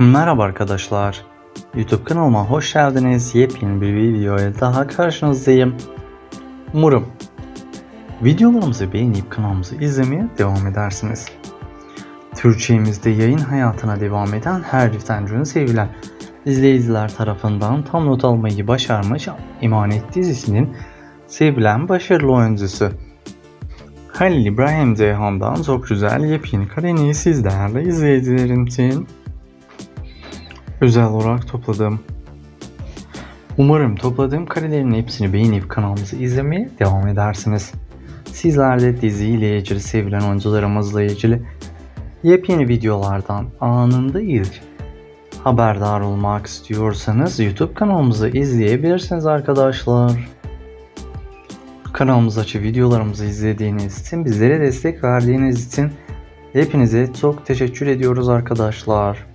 Merhaba arkadaşlar. YouTube kanalıma hoş geldiniz. Yepyeni bir videoya daha karşınızdayım. Umarım videolarımızı beğenip kanalımızı izlemeye devam edersiniz. Türkçemizde yayın hayatına devam eden her Riftencü'nün sevilen izleyiciler tarafından tam not almayı başarmış İmanet dizisinin sevilen başarılı oyuncusu. Halil İbrahim Ceyhan'dan çok güzel yepyeni kareni siz değerli izleyicilerim özel olarak topladım. Umarım topladığım karelerin hepsini beğenip kanalımızı izlemeye devam edersiniz. Sizler de diziyle ilgili sevilen oyuncularımızla ilgili yepyeni videolardan anında ilk haberdar olmak istiyorsanız YouTube kanalımızı izleyebilirsiniz arkadaşlar. Kanalımızdaki videolarımızı izlediğiniz için, bizlere destek verdiğiniz için hepinize çok teşekkür ediyoruz arkadaşlar.